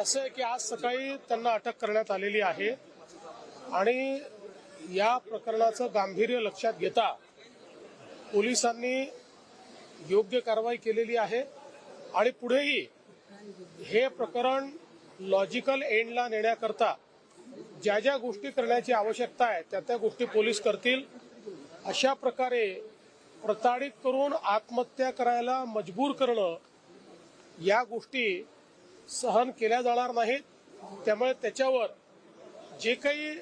असं आहे की आज सकाळी त्यांना अटक करण्यात आलेली आहे. आणि या प्रकरणाचं गांभीर्य लक्षात घेता पोलिसांनी योग्य कारवाई केलेली आहे. आणि पुढेही हे प्रकरण लॉजिकल एंडला नेण्याकरता ज्या ज्या गोष्टी करण्याची आवश्यकता आहे त्या त्या गोष्टी पोलीस करतील. अशा प्रकारे प्रताडित करून आत्महत्या करायला मजबूर करणं या गोष्टी सहन केल्या जाणार नाहीत. त्यामुळे त्याच्यावर जे काही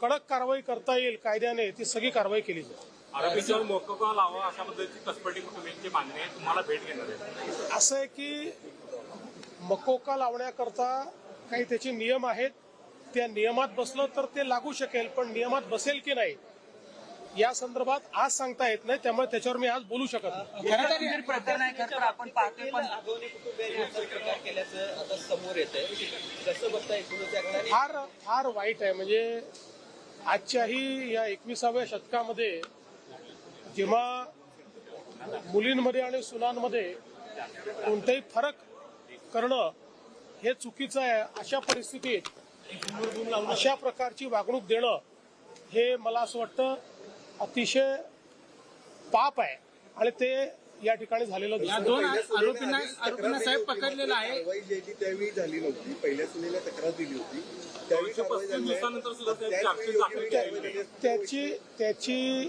कडक कारवाई करता येईल कायद्याने ती सगळी कारवाई केली जाईल. आरोपीच्यावर मोकोका लावा अशा पद्धतीची कसपटी कुटुंबियांची मागणी आहे. तुम्हाला भेट घेणार आहे. असं आहे की मकोका लावण्याकरता काही त्याचे नियम आहेत. त्या नियमात बसलं तर ते लागू शकेल पण नियमात बसेल की नाही या संदर्भात आज सांगता येत नाही त्यामुळे त्याच्यावर मी आज बोलू शकत नाही. खरं आपण पाहतोय पण प्रकार केल्याचं आता समोर येत आहे कसं बघता एकूणच फार फार वाईट आहे. म्हणजे आजच्याही या एकविसाव्या शतकामध्ये जेव्हा मुलींमध्ये आणि सुनांमध्ये कोणताही फरक करणं हे चुकीचं आहे अशा परिस्थितीत अशा प्रकारची वागणूक देणं हे मला असं वाटतं अतिशय पाप आहे आणि ते या ठिकाणी झालेलं या दोन आरोपींना आरोपींना साहेब पकडलेला आहे. कारवाई जी आहे ती त्यावेळी झाली नव्हती. पहिल्या सुनेला तक्रार दिली होती. त्यावेळी कारवाई झाली नाही. योग्य कारवाई झाली असती. त्याची त्याची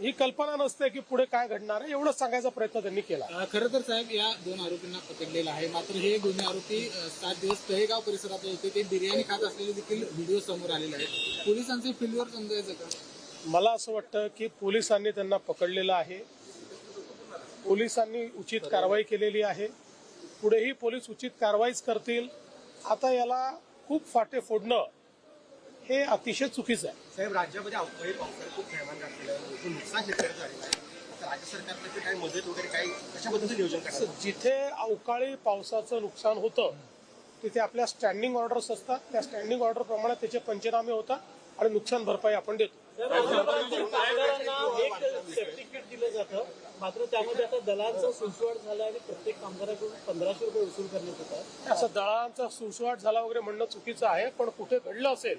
ही कल्पना नसते की पुढे काय घडणार आहे एवढंच सांगायचा प्रयत्न त्यांनी केला. खरं तर साहेब या दोन आरोपींना पकडलेलं आहे. मात्र हे दोन्ही आरोपी सात दिवस तळेगाव परिसरात होते. ते बिर्याणी खात असलेले देखील व्हिडिओ समोर आलेले आहेत. पोलिसांचे फील्डवर समजायचं का? मला असं वाटतं की पोलिसांनी त्यांना पकडलेलं आहे. पोलिसांनी उचित कारवाई केलेली आहे. पुढेही पोलीस उचित कारवाईच करतील. आता याला खूप फाटे फोडणं हे अतिशय चुकीचं आहे. साहेब राज्यामध्ये अवकाळी पावसाने खूप आहे मोठं नुकसान शेतकऱ्याचं झालेलं आहे. तर राज्य सरकारतर्फे काही मदत वगैरे काही कशा पद्धतीचं नियोजन करतात जिथे अवकाळी पावसाचं नुकसान होतं तिथे आपल्या स्टँडिंग ऑर्डर्स असतात. त्या स्टँडिंग ऑर्डर प्रमाणे त्याचे पंचनामे होतात आणि नुकसान भरपाई आपण देतो. दिलं जातं. मात्र त्यामध्ये आता दलांचा सुसवाट झाला आणि प्रत्येक कामगाराकडून पंधराशे रुपये वसूल करण्यात येतात. असं दळांचा सुसवाट झाला वगैरे म्हणणं चुकीचं आहे पण कुठे घडलं असेल